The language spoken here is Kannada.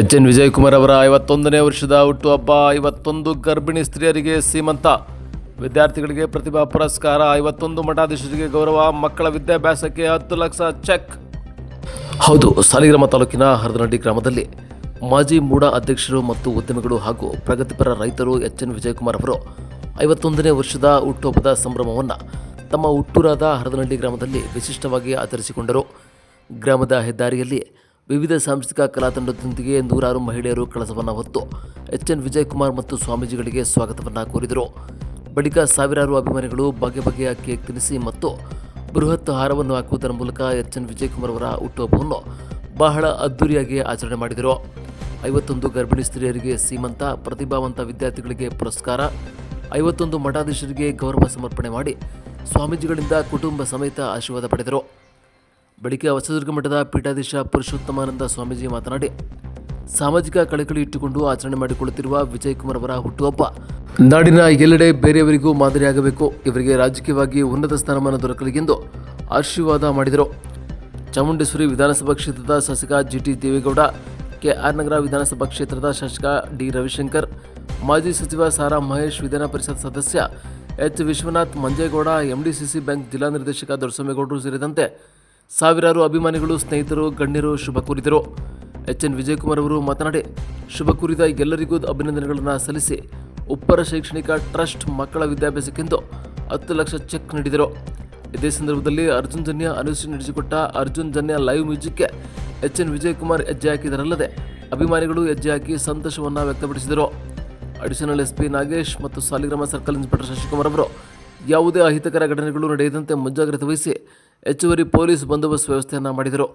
ಎಚ್ ಎನ್ ವಿಜಯಕುಮಾರ್ ಅವರ ಐವತ್ತೊಂದನೇ ವರ್ಷದ ಹುಟ್ಟುಹಬ್ಬ ಐವತ್ತೊಂದು ಗರ್ಭಿಣಿ ಸ್ತ್ರೀಯರಿಗೆ ಸೀಮಂತ. ವಿದ್ಯಾರ್ಥಿಗಳಿಗೆ ಪ್ರತಿಭಾ ಪುರಸ್ಕಾರ, ಐವತ್ತೊಂದು ಮಠಾಧೀಶರಿಗೆ ಗೌರವ, ಮಕ್ಕಳ ವಿದ್ಯಾಭ್ಯಾಸಕ್ಕೆ ಹತ್ತು ಲಕ್ಷ ಚೆಕ್. ಹೌದು, ಸಾಲಿಗ್ರಾಮ ತಾಲೂಕಿನ ಹರದನಹಳ್ಳಿ ಗ್ರಾಮದಲ್ಲಿ ಮಾಜಿ ಮೂಡ ಅಧ್ಯಕ್ಷರು ಮತ್ತು ಉದ್ಯಮಿಗಳು ಹಾಗೂ ಪ್ರಗತಿಪರ ರೈತರು ಎಚ್ ಎನ್ ವಿಜಯಕುಮಾರ್ ಅವರು ಐವತ್ತೊಂದನೇ ವರ್ಷದ ಹುಟ್ಟುಹಬ್ಬದ ಸಂಭ್ರಮವನ್ನು ತಮ್ಮ ಹುಟ್ಟೂರಾದ ಹರದನಹಳ್ಳಿ ಗ್ರಾಮದಲ್ಲಿ ವಿಶಿಷ್ಟವಾಗಿ ಆಚರಿಸಿಕೊಂಡರು. ಗ್ರಾಮದ ಹೆದ್ದಾರಿಯಲ್ಲಿ ವಿವಿಧ ಸಾಂಸ್ಕೃತಿಕ ಕಲಾತಂಡದೊಂದಿಗೆ ನೂರಾರು ಮಹಿಳೆಯರು ಕಳಸವನ್ನು ಹೊತ್ತು ಎಚ್ ಎನ್ ವಿಜಯಕುಮಾರ್ ಮತ್ತು ಸ್ವಾಮೀಜಿಗಳಿಗೆ ಸ್ವಾಗತವನ್ನು ಕೋರಿದರು. ಬಳಿಕ ಸಾವಿರಾರು ಅಭಿಮಾನಿಗಳು ಬಗೆ ಬಗೆಯ ಕೇಕ್ ತಿನ್ನಿಸಿ ಮತ್ತು ಬೃಹತ್ ಹಾರವನ್ನು ಹಾಕುವುದರ ಮೂಲಕ ಎಚ್ ಎನ್ ವಿಜಯಕುಮಾರ್ ಅವರ ಹುಟ್ಟುಹಬ್ಬವನ್ನು ಬಹಳ ಅದ್ದೂರಿಯಾಗಿ ಆಚರಣೆ ಮಾಡಿದರು. ಐವತ್ತೊಂದು ಗರ್ಭಿಣಿ ಸ್ತ್ರೀಯರಿಗೆ ಸೀಮಂತ, ಪ್ರತಿಭಾವಂತ ವಿದ್ಯಾರ್ಥಿಗಳಿಗೆ ಪುರಸ್ಕಾರ, ಐವತ್ತೊಂದು ಮಠಾಧೀಶರಿಗೆ ಗೌರವ ಸಮರ್ಪಣೆ ಮಾಡಿ ಸ್ವಾಮೀಜಿಗಳಿಂದ ಕುಟುಂಬ ಸಮೇತ ಆಶೀರ್ವಾದ ಪಡೆದರು. ಬಳಿಕ ಹೊಸದುರ್ಗ ಮಠದ ಪೀಠಾಧೀಶ ಪುರುಷೋತ್ತಮಾನಂದ ಸ್ವಾಮೀಜಿ ಮಾತನಾಡಿ, ಸಾಮಾಜಿಕ ಕಳಕಳಿ ಇಟ್ಟುಕೊಂಡು ಆಚರಣೆ ಮಾಡಿಕೊಳ್ಳುತ್ತಿರುವ ವಿಜಯಕುಮಾರ್ ಅವರ ಹುಟ್ಟುಹಬ್ಬ. ನಾಡಿನ ಎಲ್ಲೆಡೆ ಬೇರೆಯವರಿಗೂ ಮಾದರಿಯಾಗಬೇಕು, ಇವರಿಗೆ ರಾಜಕೀಯವಾಗಿ ಉನ್ನತ ಸ್ಥಾನಮಾನ ದೊರಕಲಿ ಎಂದು ಆಶೀರ್ವಾದ ಮಾಡಿದರು. ಚಾಮುಂಡೇಶ್ವರಿ ವಿಧಾನಸಭಾ ಕ್ಷೇತ್ರದ ಶಾಸಕ ಜಿಟಿ ದೇವೇಗೌಡ ಕೆಆರ್ ನಗರ ವಿಧಾನಸಭಾ ಕ್ಷೇತ್ರದ ಶಾಸಕ ಡಿ ರವಿಶಂಕರ್ ಮಾಜಿ ಸಚಿವ ಸಾರಾ ಮಹೇಶ್ ವಿಧಾನ ಪರಿಷತ್ ಸದಸ್ಯ H Vishwanath Manjegowda, MDCC bank ಜಿಲ್ಲಾ ನಿರ್ದೇಶಕ ದೊರಸಮೇಗೌಡರು ಸೇರಿದಂತೆ ಸಾವಿರಾರು ಅಭಿಮಾನಿಗಳು, ಸ್ನೇಹಿತರು, ಗಣ್ಯರು, ಶುಭ ಕೋರಿದರು. ಎಚ್. ಎನ್. ವಿಜಯಕುಮಾರ್ ಅವರು ಮಾತನಾಡಿ, ಶುಭ ಕೋರಿದ ಎಲ್ಲರಿಗೂ ಅಭಿನಂದನೆಗಳನ್ನು ಸಲ್ಲಿಸಿ ಉಪ್ಪರ ಶೈಕ್ಷಣಿಕ ಟ್ರಸ್ಟ್ ಮಕ್ಕಳ ವಿದ್ಯಾಭ್ಯಾಸಕ್ಕೆಂದು ಹತ್ತು ಲಕ್ಷ ಚೆಕ್ ನೀಡಿದರು. ಇದೇ ಸಂದರ್ಭದಲ್ಲಿ ಅರ್ಜುನ್ ಜನ್ಯ ಅನುಸರಿಸಿ ನಡೆಸಿಕೊಟ್ಟ ಅರ್ಜುನ್ ಜನ್ಯ ಲೈವ್ ಮ್ಯೂಸಿಕ್ಗೆ ಎಚ್. ಎನ್. ವಿಜಯಕುಮಾರ್ ಹೆಜ್ಜೆ ಹಾಕಿದರಲ್ಲದೆ ಅಭಿಮಾನಿಗಳು ಹೆಜ್ಜೆ ಹಾಕಿ ಸಂತೋಷವನ್ನು ವ್ಯಕ್ತಪಡಿಸಿದರು. ಅಡಿಷನಲ್ ಎಸ್ಪಿ ನಾಗೇಶ್ ಮತ್ತು ಸಾಲಿಗ್ರಾಮ ಸರ್ಕಲ್ ಇನ್ಸ್ಪೆಕ್ಟರ್ ಶಶಿಕುಮಾರ್ ಅವರು ಯಾವುದೇ ಅಹಿತಕರ ಘಟನೆಗಳು ನಡೆಯದಂತೆ ಮುಂಜಾಗ್ರತೆ ವಹಿಸಿ ಹೆಚ್ಚುವರಿ ಪೊಲೀಸ್ ಬಂದೋಬಸ್ತ್ ವ್ಯವಸ್ಥೆಯನ್ನು ಮಾಡಿದರು.